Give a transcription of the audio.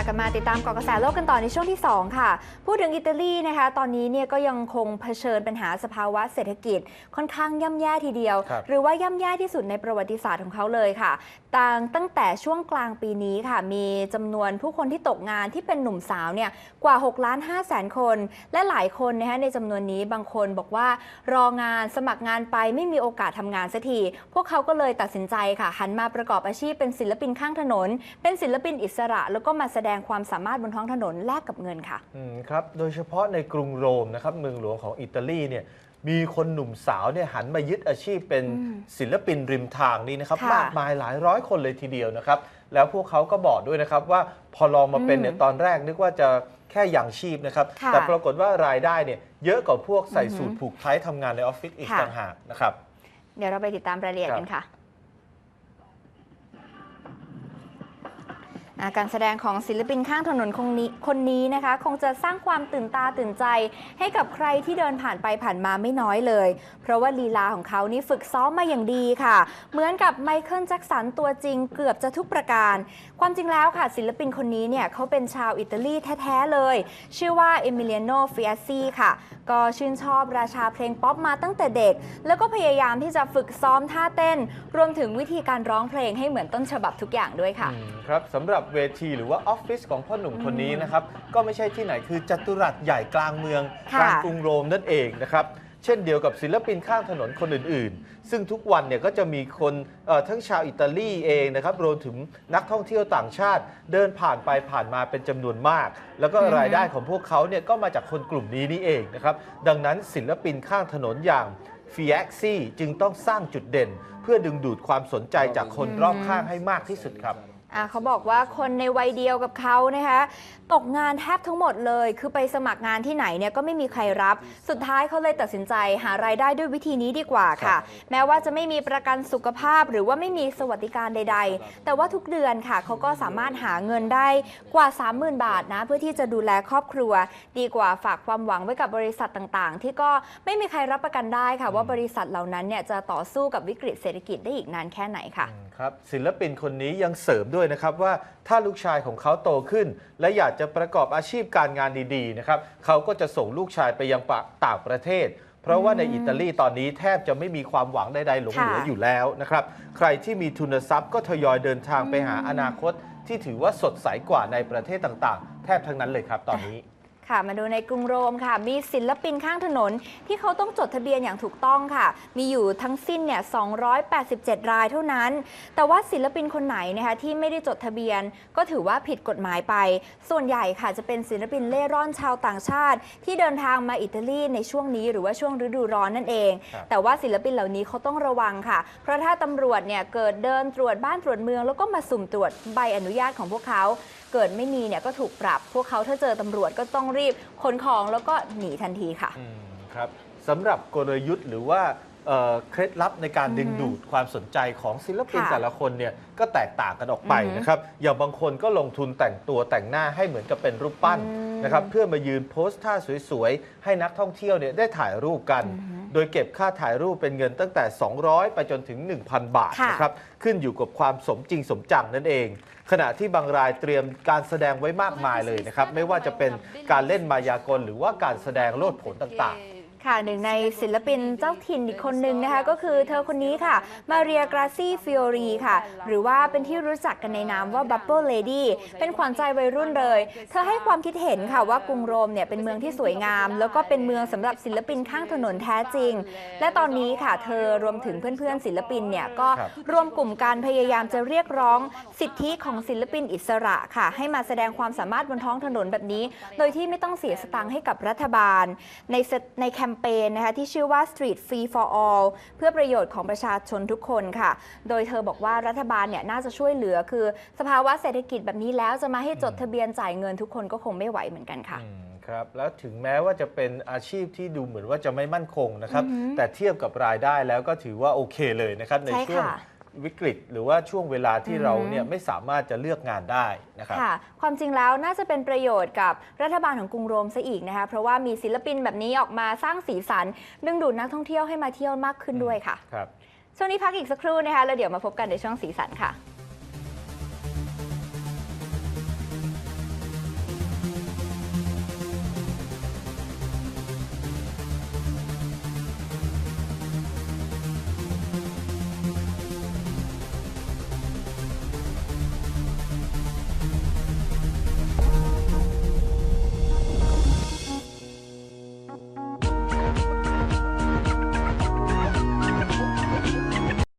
ค่ะกลับมาติดตามเกาะกระแสโลกกันต่อในช่วงที่ 2 ค่ะ พูดถึงอิตาลีนะคะ ตอนนี้เนี่ยก็ยังคงเผชิญปัญหาสภาวะเศรษฐกิจค่อนข้างย่ำแย่ทีเดียวครับหรือว่าย่ำแย่ที่สุดในประวัติศาสตร์ของเขาเลยค่ะต่างตั้งแต่ช่วงกลางปีนี้ค่ะ มีจำนวนผู้คนที่ตกงานที่เป็นหนุ่มสาวเนี่ยกว่า6ล้าน5แสนคน และหลายคนนะคะในจำนวนนี้บางคนบอกว่ารองานสมัครงานไปไม่มีโอกาสทำงานสักที พวกเขาก็เลยตัดสินใจค่ะหันมาประกอบอาชีพเป็นศิลปินข้างถนน เป็นศิลปินอิสระแล้วก็มาแสดงความสามารถบนท้องถนนแลกกับเงินค่ะอืมครับ โดยเฉพาะในกรุงโรมนะครับเมืองหลวงของอิตาลีเนี่ยมีคนหนุ่มสาวเนี่ยหันมายึดอาชีพเป็นอืมศิลปินริมทางนี้นะครับค่ะมากมายหลายร้อยคนเลยทีเดียวนะครับ แล้วพวกเขาก็บอกด้วยนะครับว่าพอลองมาเป็นเนี่ยอืมตอนแรกนึกว่าจะแค่อย่างชีพนะครับค่ะแต่ปรากฏว่ารายได้เนี่ยเยอะกว่าพวกใส่อือหือสูทผูกไททำงานในออฟฟิศอีกค่ะต่างหากนะครับ เดี๋ยวเราไปติดตามรายละเอียดครับกันค่ะอ่า การแสดงของศิลปินข้างถนนคนนี้คนนี้นะคะ คงจะสร้างความตื่นตาตื่นใจ ให้กับใครที่เดินผ่านไปผ่านมาไม่น้อยเลย เพราะว่าลีลาของเขานี่ฝึกซ้อมมาอย่างดีค่ะ เหมือนกับไมเคิลแจ็คสันตัวจริงเกือบจะทุกประการ ความจริงแล้วค่ะ ศิลปินคนนี้เนี่ยเขาเป็นชาวอิตาลีแท้ ๆ เลย ชื่อว่าเอมิเลียโนฟิอาซีค่ะ ก็ชื่นชอบราชาเพลงป๊อปมาตั้งแต่เด็ก แล้วก็พยายามที่จะฝึกซ้อมท่าเต้น รวมถึงวิธีการร้องเพลงให้เหมือนต้นฉบับทุกอย่างด้วยค่ะ ครับสำหรับเวทีหรือว่าออฟฟิศของพ่อหนุ่มคนนี้นะครับ ก็ไม่ใช่ที่ไหนคือจัตุรัสใหญ่กลางเมืองค่ะกลางกรุงโรมนั่นเองนะครับเช่นเดียวกับศิลปินข้างถนนคนอื่นๆ ซึ่งทุกวันเนี่ยก็จะมีคนเอ่อทั้งชาวอิตาลีเองนะครับรวมถึงนักท่องเที่ยวต่างชาติ เดินผ่านไปผ่านมาเป็นจำนวนมาก แล้วก็อือฮึรายได้ของพวกเขาเนี่ยก็มาจากคนกลุ่มนี้นี่เองนะครับ ดังนั้นศิลปินข้างถนนอย่างฟิแอ็กซี่จึงต้องสร้างจุดเด่น เพื่อดึงดูดความสนใจจากคนรอบข้างให้มากที่สุดครับ อ่าเขาบอกว่าคนในวัยเดียวกับเขานะคะ ตกงานแทบทั้งหมดเลย คือไปสมัครงานที่ไหนเนี่ยก็ไม่มีใครรับ สุดท้ายเขาเลยตัดสินใจหารายได้ด้วยวิธีนี้ดีกว่าค่ะ แม้ว่าจะไม่มีประกันสุขภาพหรือว่าไม่มีสวัสดิการใด ๆ แต่ว่าทุกเดือนค่ะเขาก็สามารถหาเงินได้กว่า 30,000 บาทนะ เพื่อที่จะดูแลครอบครัว ดีกว่าฝากความหวังไว้กับบริษัทต่างๆ ที่ก็ไม่มีใครรับประกันได้ค่ะ ว่าบริษัทเหล่านั้นเนี่ยจะต่อสู้กับวิกฤตเศรษฐกิจได้อีกนานแค่ไหนค่ะครับศิลปินคนนี้ยังเสริมด้วยนะครับว่าถ้าลูกชายของเขาโตขึ้น และอยากจะประกอบอาชีพการงานดีๆนะครับเขาก็จะส่งลูกชายไปยังต่างประเทศ เพราะว่าในอิตาลีตอนนี้แทบจะไม่มีความหวังใดๆหลงเหลืออยู่แล้วนะครับใครที่มีทุนทรัพย์ก็ทยอยเดินทางไปหาอนาคต ที่ถือว่าสดใสกว่าในประเทศต่างๆ แทบทั้งนั้นเลยครับตอนนี้ ค่ะ มาดูในกรุงโรมค่ะ มีศิลปินข้างถนน ที่เขาต้องจดทะเบียนอย่างถูกต้องค่ะ มีอยู่ทั้งสิ้นเนี่ย 287 รายเท่านั้น แต่ว่าศิลปินคนไหนนะคะที่ไม่ได้จดทะเบียน ก็ถือว่าผิดกฎหมายไป ส่วนใหญ่ค่ะจะเป็นศิลปินเล่ร่อนชาวต่างชาติ ที่เดินทางมาอิตาลีในช่วงนี้ หรือว่าช่วงฤดูร้อนนั่นเองครับแต่ว่าศิลปินเหล่านี้เขาต้องระวังค่ะ เพราะถ้าตำรวจเนี่ยเกิดเดินตรวจบ้านตรวจเมือง แล้วก็มาสุ่มตรวจใบอนุญาตของพวกเขา เกิดไม่มีเนี่ยก็ถูกปรับ พวกเขาถ้าเจอตำรวจก็ต้องรีบขนของแล้วก็หนีทันทีค่ะอืมครับสำหรับกลยุทธ์หรือว่าเอ่อเคล็ดลับในการดึงดูดความสนใจของศิลปินค่ะแต่ละคนเนี่ยก็แตกต่างกันออกไปอือฮึนะครับอย่างบางคนก็ลงทุนแต่งตัวแต่งหน้าให้เหมือนกับเป็นรูปปั้นอืมนะครับเพื่อมายืนโพสท่าสวยๆ ให้นักท่องเที่ยวเนี่ยได้ถ่ายรูปกัน อือฮึ โดยเก็บค่าถ่ายรูปเป็นเงินตั้งแต่ 200 ไปจนถึง 1,000 บาทค่ะนะครับขึ้นอยู่กับความสมจริงสมจังนั่นเอง ขณะที่บางรายเตรียมการแสดงไว้มากมายเลยนะครับไม่ว่าจะเป็นการเล่นมายากลหรือว่าการแสดงโลดโผนต่างๆ ค่ะหนึ่งในศิลปินเจ้าถิ่นอีกคนนึงนะคะ ก็คือเธอคนนี้ค่ะ มาเรียกราซีฟิโอรีค่ะ หรือว่าเป็นที่รู้จักกันในนามว่า Bubble Lady เป็นขวัญใจวัยรุ่นเลย เธอให้ความคิดเห็นค่ะว่ากรุงโรมเนี่ยเป็นเมืองที่สวยงาม แล้วก็เป็นเมืองสำหรับศิลปินข้างถนนแท้จริง และตอนนี้ค่ะ เธอรวมถึงเพื่อนๆ ศิลปินเนี่ยก็ครับรวมกลุ่มการพยายามจะเรียกร้องสิทธิของศิลปินอิสระค่ะ ให้มาแสดงความสามารถบนท้องถนนแบบนี้ โดยที่ไม่ต้องเสียสตังค์ให้กับรัฐบาลในเซตในแคมเปญนะคะที่ชื่อว่า Street Free for All เพื่อประโยชน์ของประชาชนทุกคนค่ะ โดยเธอบอกว่ารัฐบาลเนี่ยน่าจะช่วยเหลือคือ สภาวะเศรษฐกิจแบบนี้แล้วจะมาให้จดทะเบียนจ่ายเงินทุกคนก็คงไม่ไหวเหมือนกันค่ะอืมครับแล้วถึงแม้ว่าจะเป็นอาชีพที่ดูเหมือนว่าจะไม่มั่นคงนะครับอือฮึแต่เทียบกับรายได้แล้วก็ถือว่าโอเคเลยนะครับในใช่ช่วงค่ะ วิกฤต หรือว่าช่วงเวลาที่อือฮึเราเนี่ยไม่สามารถจะเลือกงานได้นะครับค่ะ ความจริงแล้วน่าจะเป็นประโยชน์กับรัฐบาลของกรุงโรมซะอีกนะคะ เพราะว่ามีศิลปินแบบนี้ออกมาสร้างสีสัน ดึงดูดนักท่องเที่ยวให้มาเที่ยวมากขึ้นด้วยค่ะ ครับ ช่วงนี้พักอีกสักครู่นะคะแล้วเดี๋ยวมาพบกันในช่วงสีสันค่ะ